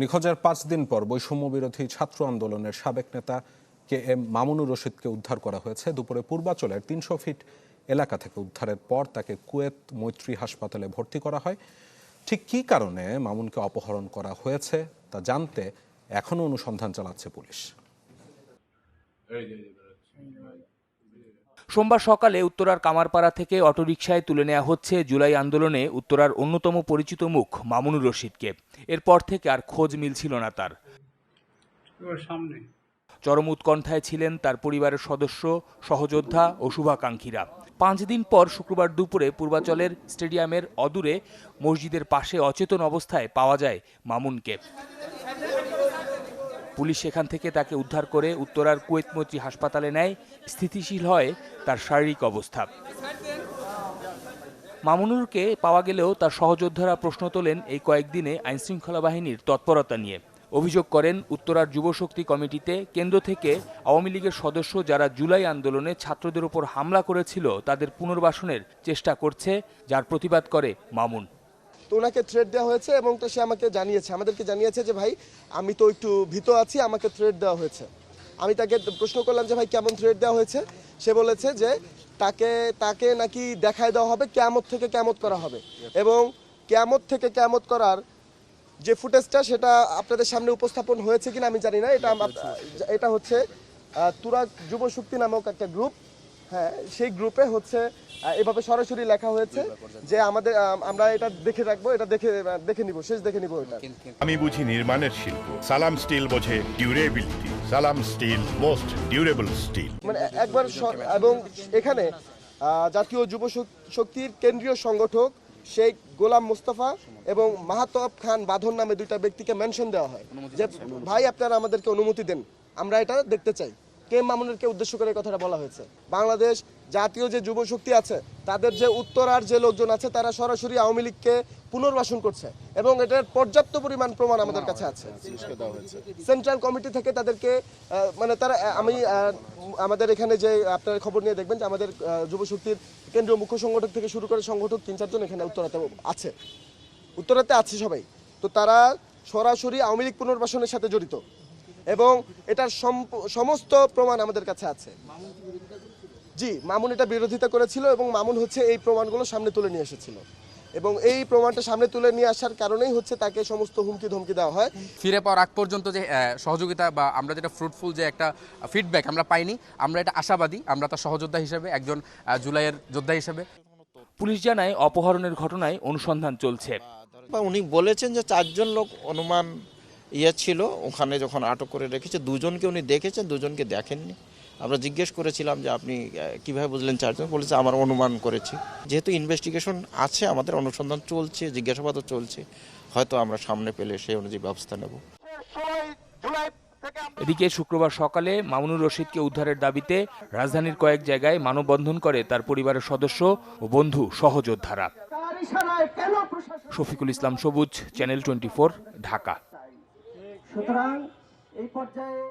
নিখোঁজের পাঁচ দিন পর বৈষম্য বিরোধী ছাত্র আন্দোলনের সাবেক নেতা কে এম মামুনুর রশিদকে উদ্ধার করা হয়েছে দুপুরে পূর্বাচলের তিনশো ফিট এলাকা থেকে উদ্ধারের পর তাকে কুয়েত মৈত্রী হাসপাতালে ভর্তি করা হয় ঠিক কী কারণে মামুনকে অপহরণ করা হয়েছে তা জানতে এখনও অনুসন্ধান চালাচ্ছে পুলিশ সোমবার সকালে উত্তরার কামারপাড়া থেকে অটোরিকশায় তুলে নেওয়া হচ্ছে জুলাই আন্দোলনে উত্তরার অন্যতম পরিচিত মুখ মামুনুর রশিদকে। এরপর থেকে আর খোঁজ মিলছিল না তার। সামনে। চরম উৎকণ্ঠায় ছিলেন তার পরিবারের সদস্য সহযোদ্ধা ও শুভাকাঙ্ক্ষীরা। পাঁচ দিন পর শুক্রবার দুপুরে পূর্বাচলের স্টেডিয়ামের অদূরে মসজিদের পাশে অচেতন অবস্থায় পাওয়া যায় মামুনকে। পুলিশ সেখান থেকে তাকে উদ্ধার করে উত্তরার কুয়েতমৈত্রী হাসপাতালে নেয়। স্থিতিশীল হয় তার শারীরিক অবস্থা। মামুনুরকে পাওয়া গেলেও তার সহযোদ্ধারা প্রশ্ন তোলেন এই কয়েকদিনে আইনশৃঙ্খলা বাহিনীর তৎপরতা নিয়ে। অভিযোগ করেন, উত্তরার যুবশক্তি কমিটিতে কেন্দ্র থেকে আওয়ামী লীগের সদস্য যারা জুলাই আন্দোলনে ছাত্রদের উপর হামলা করেছিল, তাদের পুনর্বাসনের চেষ্টা করছে, যার প্রতিবাদ করে মামুন। তো ওনাকে থ্রেড দেওয়া হয়েছে এবং তো সে আমাকে জানিয়েছে, আমাদেরকে জানিয়েছে যে, ভাই, আমি তো একটু ভীত আছি, আমাকে থ্রেড দেওয়া হয়েছে। আমি তাকে প্রশ্ন করলাম যে, ভাই, কেমন থ্রেড দেওয়া হয়েছে? সে বলেছে যে, তাকে তাকে নাকি দেখায় দেওয়া হবে কেমত থেকে কেমত করা হবে। এবং কেমত থেকে কেমত করার যে ফুটেজটা, সেটা আপনাদের সামনে উপস্থাপন হয়েছে কিনা আমি জানি না। এটা এটা হচ্ছে তুরাগ যুব শক্তি নামক একটা গ্রুপ হ্যাঁ সেই গ্রুপে হচ্ছে এভাবে সরাসরি লেখা হয়েছে যে আমাদের আমরা এটা দেখে রাখব এটা দেখে দেখে নিব শেষ দেখে নিব এটা। আমি বুঝি নির্মাণের শিল্প সালাম স্টিল বোঝে ডিউরেবিলিটি সালাম স্টিল মোস্ট ডিউরেবল স্টিল মানে একবার এবং এখানে জাতীয় যুব শক- শক্তির কেন্দ্রীয় সংগঠক শেখ গোলাম মুস্তফা এবং মাহাতব খান বাঁধন নামে দুইটা ব্যক্তিকে মেনশন দেওয়া হয়। যে ভাই আপনারা আমাদেরকে অনুমতি দেন আমরা এটা দেখতে চাই। কে মামুনেরকে উদ্দেশ্য করে কথাটা বলা হয়েছে? বাংলাদেশ জাতীয় যে যুব শক্তি আছে তাদের যে উত্তরার যে লোকজন আছে তারা সরাসরি আওয়ামী লীগকে পুনর্বাসন করছে এবং এটার পর্যাপ্ত পরিমাণ প্রমাণ আমাদের কাছে আছে। সেন্ট্রাল কমিটি থেকে তাদেরকে মানে তারা আমি আমাদের এখানে যে আপনার খবর নিয়ে দেখবেন যে আমাদের আহ, যুব শক্তির কেন্দ্রীয় মুখ্য সংগঠক থেকে শুরু করে সংগঠক তিন চারজন এখানে উত্তরাতে আছে। উত্তরাতে আছে সবাই। তো তারা সরাসরি আওয়ামী লীগ পুনর্বাসনের সাথে জড়িত। এবং এটার সমস্ত প্রমাণ আমাদের কাছে আছে। জি মামুন এটা বিরোধিতা করেছিল এবং মামুন হচ্ছে এই প্রমাণগুলো সামনে তুলে নিয়ে এসেছিল। এবং এই প্রমাণটা সামনে তুলে নিয়ে আসার কারণেই হচ্ছে তাকে সমস্ত হুমকি ধমকি দেওয়া হয়। ফিরে পাওয়ার আগ পর্যন্ত যে আহ, সহযোগিতা বা আমরা যেটা ফ্রুটফুল যে একটা ফিডব্যাক আমরা পাইনি আমরা এটা আশাবাদী আমরা তার সহযোদ্ধা হিসেবে একজন জুলাইয়ের যোদ্ধা হিসেবে। পুলিশ জানায় অপহরণের ঘটনায় অনুসন্ধান চলছে। উনি বলেছেন যে চারজন লোক অনুমান ইয়ে ছিল ওখানে যখন আটক করে রেখেছে দুজনকে উনি দেখেছেন দুজনকে দেখেননি। আমরা জিজ্ঞেস করেছিলাম যে আপনি কীভাবে বুঝলেন চারজন? বলেছে আমার অনুমান করেছি। যেহেতু ইনভেস্টিগেশন আছে আমাদের অনুসন্ধান চলছে জিজ্ঞাসাবাদও চলছে হয়তো আমরা সামনে পেলে সেই অনুযায়ী ব্যবস্থা নেব। এদিকে শুক্রবার সকালে মামুনুর রশিদকে উদ্ধারের দাবিতে রাজধানীর কয়েক জায়গায় মানববন্ধন করে তার পরিবারের সদস্য ও বন্ধু সহযোদ্ধারা। শফিকুল ইসলাম সবুজ চ্যানেল টোয়েন্টি ঢাকা। সুতরাং এই পর্যায়ে